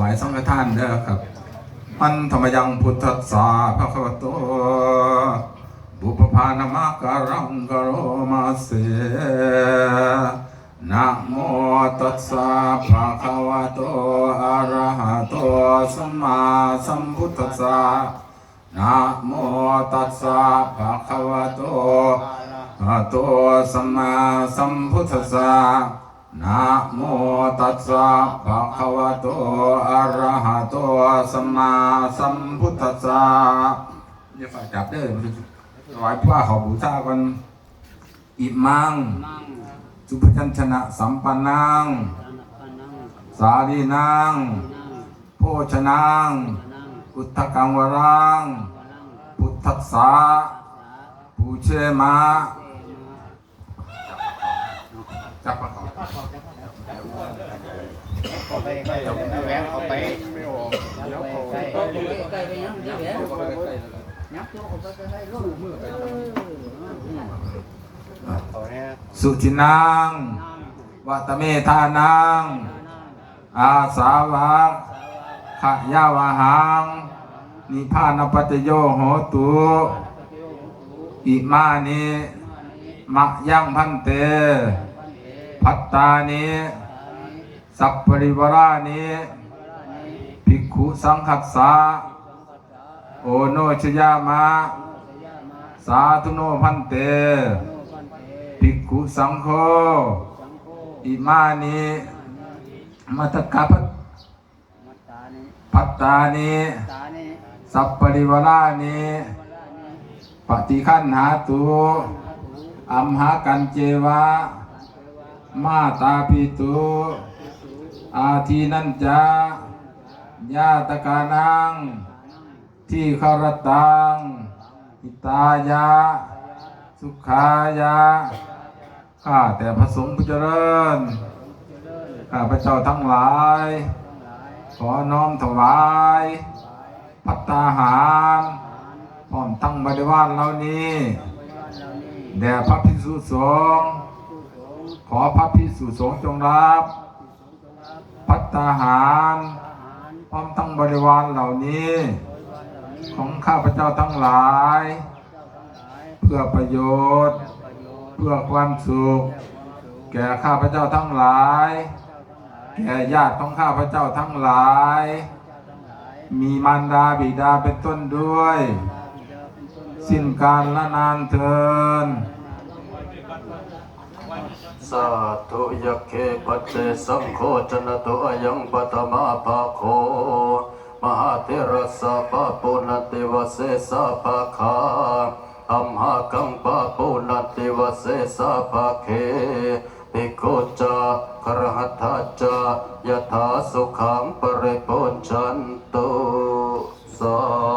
วายสังฆทานเด้อครับมันธรรมยังพุทธัสสะภะคะวะโตบุพพานามาการังกโรมาเสนะโมตัสสะภะคะวะโตอะระหะโตสัมมาสัมพุทธัสสะนะโมตัสสะภะคะวะโตอารหะโตสัมมาสัมพุทธัสสะ นะโมตัสสะภะคะวะโตอะระหะโตสัมมาสัมพุทธัสสะอย่าฝ่ากจับเด้อถวายพระขาบูชากันอิมัง สุภชัญชนะสัมปันนังสางสาลีนังโภชนังอุทธกังวรังพุทธัสสะปูเชมา จับปะเขาเข้าไปแหวนเข้าไปไม่ออกแล้วเขาใกล้ใกล้ไปยังเดี๋ยวเดี๋ยวยับโยกไปใกล้ๆลูกมือเออเขาสุทินังวัตเมธานังอาสาวะขยาวหังนิพพานปัจจโยโหตุอิมานิมะยังพันเต พัตตานิสัพปริวารานิภิกขุสังคัสสะโอโนชยามะ สาธุโนพันเต ภิกขุสังโฆ อิมานิมัตกะพัตมัตตานิพัตตานิตานิสัพปริวรานิวลานิปฏิคันหาตุอัมหากันเจวะ มาตาปิตุอาทีนันจาญาตกานัง ที่ครตังอิตายะ สุขายะ ข้าแต่พระสงฆ์ผู้เจริญ ข้าพระเจ้าทั้งหลาย ขอน้อมถวาย พัตตาหารพร้อมทั้งบริวารเหล่านี้ แด่พระพิสุสงฆ์ อพระพิสุสงฆ์จงรับ พัตตาหาร พร้อมทั้งบริวารเหล่านี้ ของข้าพเจ้าทั้งหลาย เพื่อประโยชน์ เพื่อความสุข แก่ข้าพเจ้าทั้งหลาย แก่ญาติของข้าพเจ้าทั้งหลาย มีมารดาบิดาเป็นต้นด้วย สิ้นการละนานเทิน สาธุยะเคปัจเจสังโฆจนตุอยังปัตมาภาโคมหาเทระสะปะปุณติวเสสะภาคาอัมหากังปะปุณติวเสสะภาเคภิกขุจากรหัตถจายถาสุขังปริปุญชันตุสา